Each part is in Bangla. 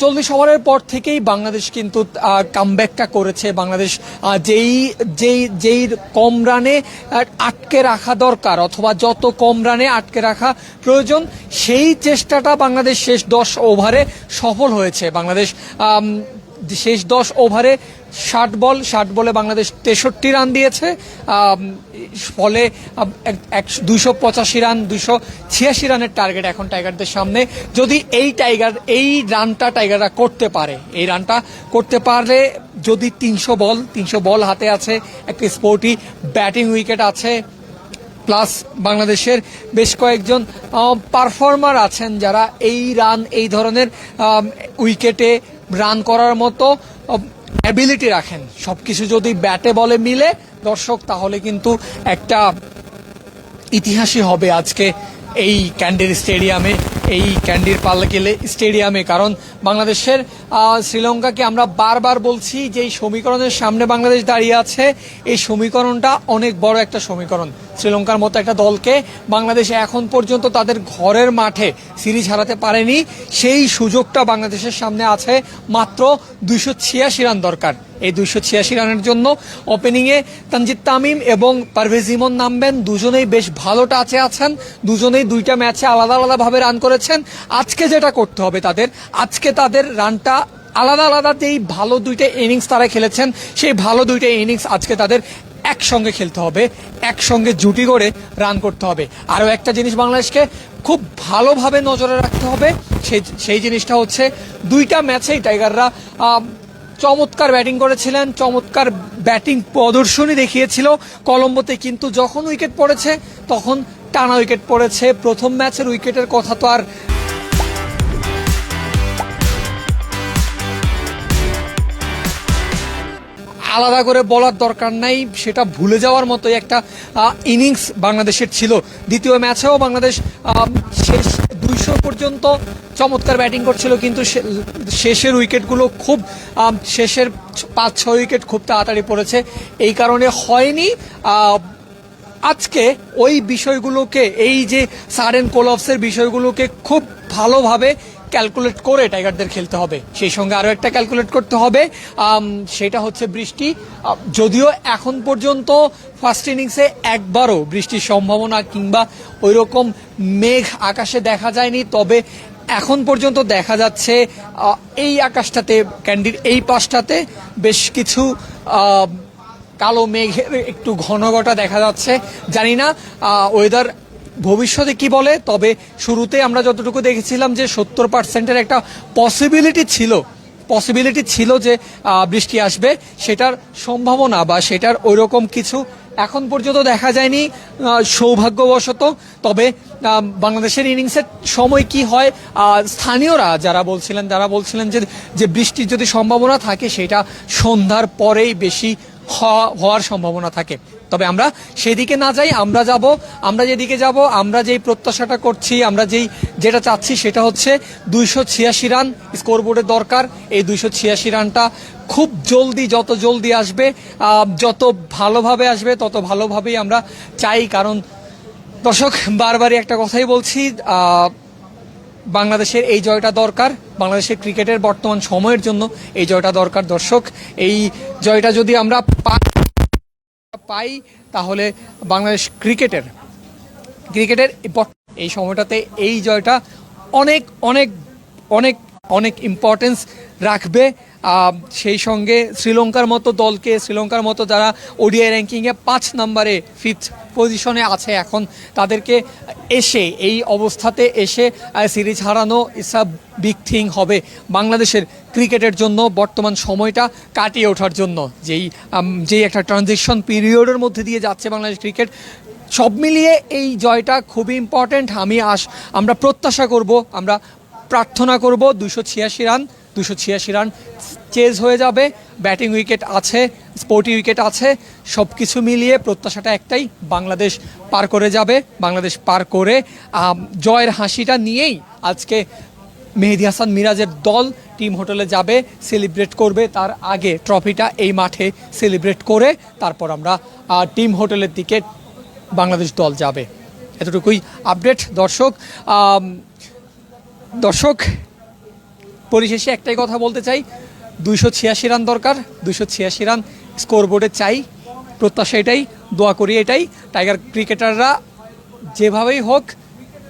চল্লিশ ওভারের পর থেকেই বাংলাদেশ কিন্তু কামব্যাকটা করেছে। বাংলাদেশ যেই যেই যেই কম রানে আটকে রাখা দরকার, অথবা যত কম রানে আটকে রাখা প্রয়োজন, সেই চেষ্টাটা বাংলাদেশ শেষ দশ ওভারে সফল হয়েছে। বাংলাদেশ শেষ দশ ওভারে ষাট বল, ষাট বলে বাংলাদেশ তেষট্টি রান দিয়েছে ফলে দুইশো পঁচাশি রান, দুইশো ছিয়াশি রানের টার্গেট এখন টাইগারদের সামনে। যদি এই টাইগার, এই রানটা টাইগাররা করতে পারে, এই রানটা করতে পারলে যদি তিনশো বল তিনশো বল হাতে আছে, একটি স্পোর্টি ব্যাটিং উইকেট আছে প্লাস বাংলাদেশের বেশ কয়েকজন পারফর্মার আছেন যারা এই রান, এই ধরনের উইকেটে রান করার মতো অ্যাবিলিটি রাখেন। সব কিছু যদি ব্যাটে বলে মিলে, দর্শক, তাহলে কিন্তু একটা ইতিহাসই হবে আজকে এই ক্যান্ডির স্টেডিয়ামে, এই ক্যান্ডির পাল্লাকেলে স্টেডিয়ামে। কারণ বাংলাদেশের শ্রীলঙ্কাকে আমরা বারবার বলছি যে এই সমীকরণের সামনে বাংলাদেশ দাঁড়িয়ে আছে। এই সমীকরণটা অনেক বড় একটা সমীকরণ। শ্রীলঙ্কার মতো একটা দলকে বাংলাদেশ এখন পর্যন্ত তাদের ঘরের মাঠে সিরিজ হারাতে পারেনি। সেই সুযোগটা বাংলাদেশের সামনে আছে। মাত্র দুইশো ছিয়াশি রান দরকার। এই দুইশো ছিয়াশি রানের জন্য ওপেনিংয়ে তানজিদ তামিম এবং পারভেজ ইমন নামবেন। দুজনেই বেশ ভালো টাচে আছেন। দুজনেই দুইটা ম্যাচে আলাদা আলাদাভাবে রান করেছেন। আজকে যেটা করতে হবে তাদের, আজকে তাদের রানটা আলাদা আলাদা যেই ভালো দুইটা ইনিংস তারা খেলেছেন, সেই ভালো দুইটা ইনিংস আজকে তাদের একসঙ্গে খেলতে হবে, একসঙ্গে জুটি করে রান করতে হবে। আরও একটা জিনিস বাংলাদেশকে খুব ভালোভাবে নজরে রাখতে হবে, সেই সেই জিনিসটা হচ্ছে দুইটা ম্যাচেই টাইগাররা চমৎকার ব্যাটিং করেছিলেন, চমৎকার ব্যাটিং প্রদর্শনী দেখিয়েছিল। কলম্বোতে কিন্তু যখন উইকেট পড়েছে, তখন টানা উইকেট পড়েছে। প্রথম ম্যাচের উইকেটের কথা তো আর আলাদা করে বলার দরকার নাই। সেটা ভুলে যাওয়ার মতো একটা ইনিংস বাংলাদেশের ছিল। দ্বিতীয় ম্যাচেও বাংলাদেশ শেষ দুইশো পর্যন্ত চমৎকার ব্যাটিং করছিল, কিন্তু শেষের উইকেটগুলো খুব শেষের পাঁচ ছয় উইকেট খুব তাড়াতাড়ি পড়েছে। এই কারণে হয়নি আজকে ওই বিষয়গুলোকে, এই যে সারেন কোলপসের বিষয়গুলোকে খুব ভালোভাবে ক্যালকুলেট করে টাইগারদের খেলতে হবে। সেই সঙ্গে আরও একটা ক্যালকুলেট করতে হবে। সেটা হচ্ছে বৃষ্টি। যদিও এখন পর্যন্ত ফার্স্ট ইনিংসে একবারও বৃষ্টির সম্ভাবনা কিংবা ওই রকম মেঘ আকাশে দেখা যায়নি, তবে এখন পর্যন্ত দেখা যাচ্ছে এই আকাশটাতে, ক্যান্ডির এই পাশটাতে বেশ কিছু কালো মেঘের একটু ঘন ঘটা দেখা যাচ্ছে। জানি না ওয়েদার ভবিষ্যতে কি বলে? তবে শুরুতে আমরা যতটুকু দেখেছিলাম যে সত্তর পার্সেন্টের একটা পসিবিলিটি ছিল পসিবিলিটি ছিল যে বৃষ্টি আসবে। সেটার সম্ভাবনা বা সেটার ওইরকম কিছু এখন পর্যন্ত দেখা যায়নি সৌভাগ্যবশত। তবে বাংলাদেশের ইনিংসের সময় কি হয় স্থানীয়রা যারা বলছিলেন যারা বলছিলেন যে যে বৃষ্টির যদি সম্ভাবনা থাকে, সেটা সন্ধ্যার পরেই বেশি হওয়া- হওয়ার সম্ভাবনা থাকে। তবে আমরা সেদিকে না যাই, আমরা যাব, আমরা যেদিকে যাব, আমরা যেই প্রত্যাশাটা করছি, আমরা যেই যেটা চাচ্ছি সেটা হচ্ছে দুইশো ছিয়াশি রান স্কোরবোর্ডের দরকার। এই দুইশো ছিয়াশি রানটা খুব জলদি, যত জলদি আসবে যত ভালোভাবে আসবে, তত ভালোভাবেই আমরা চাই। কারণ দর্শক, বারবারই একটা কথাই বলছি বাংলাদেশের এই জয়টা দরকার, বাংলাদেশের ক্রিকেটের বর্তমান সময়ের জন্য এই জয়টা দরকার। দর্শক, এই জয়টা যদি আমরা পাই, তাহলে বাংলাদেশ ক্রিকেটের ক্রিকেটের এই সময়টাতে এই জয়টা অনেক অনেক অনেক অনেক ইম্পর্টেন্স রাখবে। সেই সঙ্গে শ্রীলঙ্কার মতো দলকে, শ্রীলঙ্কার মতো যারা ওডিআই র্যাঙ্কিংয়ে পাঁচ নম্বরে ফিফথ পজিশনে আছে এখন, তাদেরকে এসে, এই অবস্থাতে এসে সিরিজ হারানো ইটস আ বিগ থিং হবে বাংলাদেশের ক্রিকেটের জন্য বর্তমান সময়টা কাটিয়ে ওঠার জন্য। যেই যেই একটা ট্রানজিশন পিরিয়ডের মধ্যে দিয়ে যাচ্ছে বাংলাদেশ ক্রিকেট, সব মিলিয়ে এই জয়টা খুবই ইম্পর্ট্যান্ট আমি আস আমরা প্রত্যাশা করব, আমরা প্রার্থনা করব দুশো ছিয়াশি রান দুশো ছিয়াশি রান চেজ হয়ে যাবে। ব্যাটিং উইকেট আছে, স্পোর্টি উইকেট আছে সব কিছু মিলিয়ে প্রত্যাশাটা একটাই, বাংলাদেশ পার করে যাবে, বাংলাদেশ পার করে জয়ের হাসিটা নিয়েই আজকে মেহেদি হাসান মিরাজের দল টিম হোটেলে যাবে, সেলিব্রেট করবে তার আগে ট্রফিটা এই মাঠে সেলিব্রেট করে তারপর আমরা টিম হোটেলের দিকে বাংলাদেশ দল যাবে। এতটুকুই আপডেট, দর্শক দর্শক পরিশেষে একটাই কথা বলতে চাই। দুইশো ছিয়াশি রান দরকার, দুইশো ছিয়াশি রান স্কোরবোর্ডে চাই। প্রত্যাশা এটাই, দোয়া করি এটাই। টাইগার ক্রিকেটাররা যেভাবেই হোক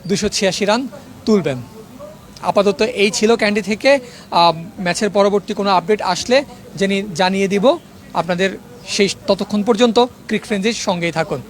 দুশো ছিয়াশি রান তুলবেন। আপাতত এই ছিল ক্যান্ডি থেকে। ম্যাচের পরবর্তী কোনো আপডেট আসলে জেনে, জানিয়ে দিব। আপনাদের সেই ততক্ষণ পর্যন্ত ক্রিক ফ্রেন্ডের সঙ্গেই থাকুন।